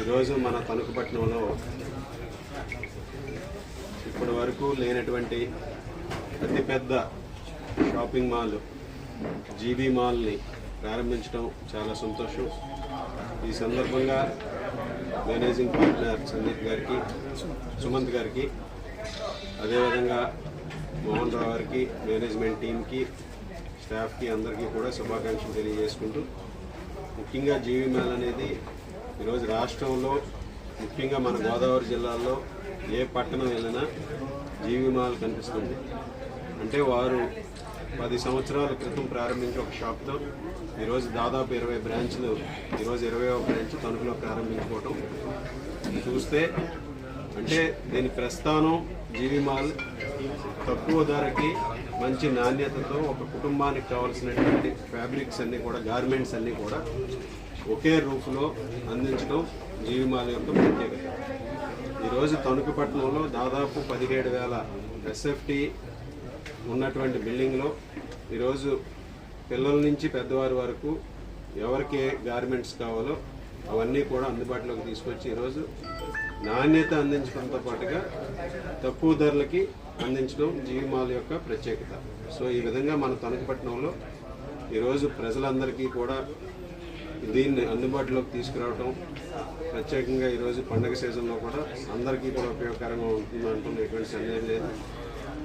ఈరోజు మన తణుకుపట్నంలో ఇప్పటి వరకు లేనటువంటి అతిపెద్ద షాపింగ్ మాల్ జీబీ మాల్ని ప్రారంభించడం చాలా సంతోషం. ఈ సందర్భంగా మేనేజింగ్ పార్ట్నర్ సందీప్ గారికి సుమంత్ గారికి అదేవిధంగా మోహన్ రావు గారికి మేనేజ్మెంట్ టీంకి స్టాఫ్కి అందరికీ కూడా శుభాకాంక్షలు తెలియజేసుకుంటూ ముఖ్యంగా జీవీ మాల్ అనేది ఈరోజు రాష్ట్రంలో ముఖ్యంగా మన గోదావరి జిల్లాలో ఏ పట్టణం వెళ్ళినా జీవి మాల్ కనిపిస్తుంది. అంటే వారు పది సంవత్సరాల క్రితం ప్రారంభించిన ఒక షాప్తో ఈరోజు దాదాపు ఇరవై బ్రాంచ్లు ఈరోజు ఇరవై ఒక బ్రాంచ్ తణుకులో ప్రారంభించుకోవటం. చూస్తే అంటే దీని ప్రస్థానం జీవి మాల్ తక్కువ ధరకి మంచి నాణ్యతతో ఒక కుటుంబానికి కావాల్సినటువంటి ఫ్యాబ్రిక్స్ అన్నీ కూడా గార్మెంట్స్ అన్నీ కూడా ఒకే రూఫ్లో అందించడం జీవిమాల యొక్క ప్రత్యేకత. ఈరోజు తణుకుపట్నంలో దాదాపు పదిహేడు వేల ఎస్ఎఫ్టీ ఉన్నటువంటి బిల్డింగ్లో ఈరోజు పిల్లల నుంచి పెద్దవారి వరకు ఎవరికి ఏ గార్మెంట్స్ కావాలో అవన్నీ కూడా అందుబాటులోకి తీసుకొచ్చి ఈరోజు నాణ్యత అందించడంతో పాటుగా తక్కువ ధరలకి అందించడం జీవిమాల యొక్క ప్రత్యేకత. సో ఈ విధంగా మన తణుకుపట్నంలో ఈరోజు ప్రజలందరికీ కూడా దీన్ని అందుబాటులోకి తీసుకురావడం ప్రత్యేకంగా ఈరోజు పండగ సీజన్లో కూడా అందరికీ కూడా ఉపయోగకరంగా ఉంటుంది అంటున్న ఎటువంటి సందేహం లేదు.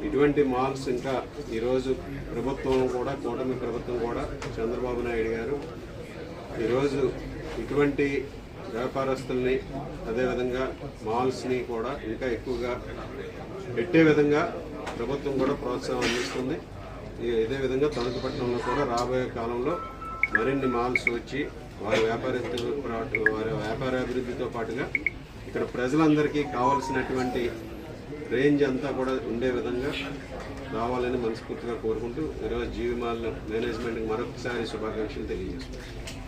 ఇటువంటి మాల్స్ ఇంకా ఈరోజు ప్రభుత్వం కూడా కూటమి ప్రభుత్వం కూడా చంద్రబాబు నాయుడు గారు ఈరోజు ఇటువంటి వ్యాపారస్తుల్ని అదేవిధంగా మాల్స్ని కూడా ఇంకా ఎక్కువగా పెట్టే విధంగా ప్రభుత్వం కూడా ప్రోత్సాహం అందిస్తుంది. ఇదే విధంగా తణుకుపట్నంలో కూడా రాబోయే కాలంలో మరిన్ని మాల్స్ వచ్చి వారి వ్యాపారస్తులు పాటు వారి వ్యాపారాభివృద్ధితో పాటుగా ఇక్కడ ప్రజలందరికీ కావాల్సినటువంటి రేంజ్ అంతా కూడా ఉండే విధంగా రావాలని మనస్ఫూర్తిగా కోరుకుంటూ ఈరోజు జీవిమాల్ మేనేజ్మెంట్కి మరొకసారి శుభాకాంక్షలు తెలియజేస్తున్నాను.